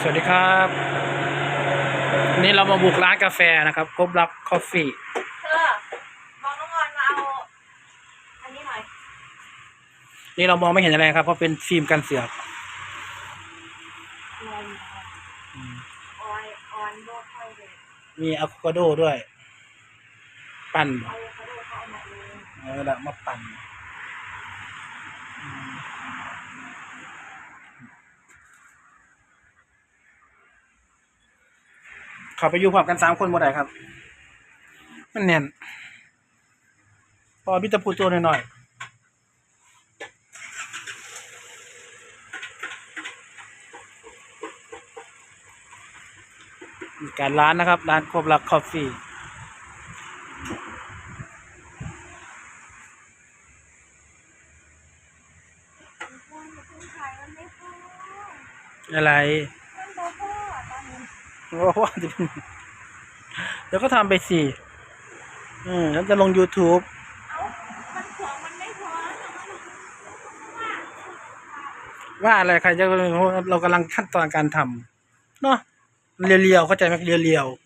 สวัสดีครับวันนี่เรามาบุกร้านกาแฟนะครับครบรักคอฟฟี่เธอบอกน้องออนมาเอาอันนี้หน่อยนี่เรามองไม่เห็นอะไรครับ เพราะเป็นฟิล์มกันเสือกออนออนออนโบค่อยเลยมีอะโวคาโดด้วย ปั่นเอาเขาดูเขาเอามาเอง เออละมาปั่นอืมเขาไปอยู่พร้อมกันสามคนบ่ได้ครับ มันแน่น พอพิตาพูดตัวหน่อยๆมีการร้านนะครับ ร้านครบรักคอฟฟี่อะไร มันโบพ่อตอนนี้ ว่าว่าจะเป็นเดี๋ยวก็ทำไปสิอืมแล้วจะลง YouTube ว่าอะไรใครจะเรากำลังขั้นตอนการทำเนาะเรียวๆเข้าใจไหมเรียวๆ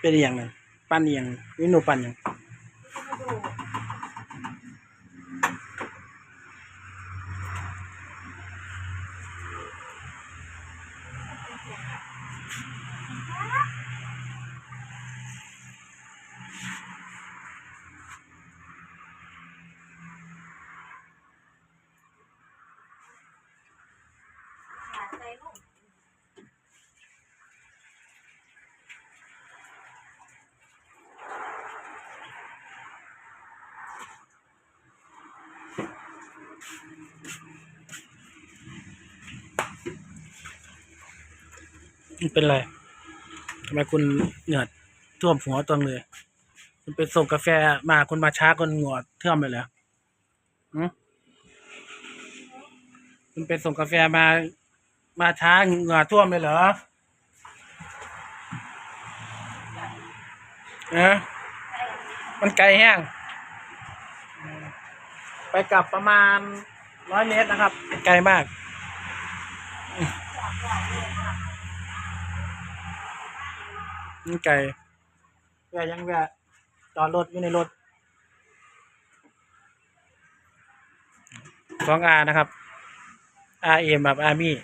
เป็นอหย่างไรปั้นอหย่างวินูปั้นอหย่าง มาดูหาใจลูก มันเป็นไรทำไมคุณเหงื่อท่วมหัวตรงเลย คุณไปส่งกาแฟมาคุณมาช้าคนหงื่อท่วมเลยเหรอคุณไปส่งกาแฟมา มาช้าเหงื่อท่วมเลยเหรอเออมันไกลแห้ง ไปกลับประมาณร้อยเมตรนะครับ ไกลมาก นี่ไก่แวะยังแวะจอดรถอยู่ในรถสองอานะครับ R M แบบอาร์มี่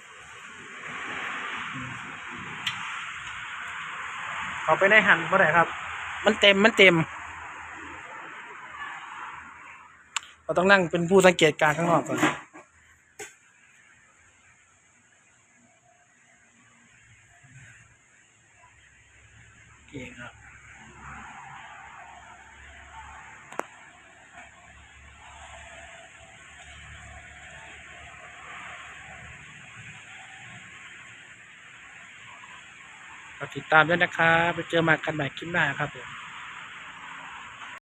เขาไปได้หันเมื่อไหร่ครับ มันเต็มมันเต็มเราต้องนั่งเป็นผู้สังเกตการณ์ข้างนอกก่อน เองครับติดตามด้วยนะครับ ไปเจอมากันใหม่คลิปหน้าครับผม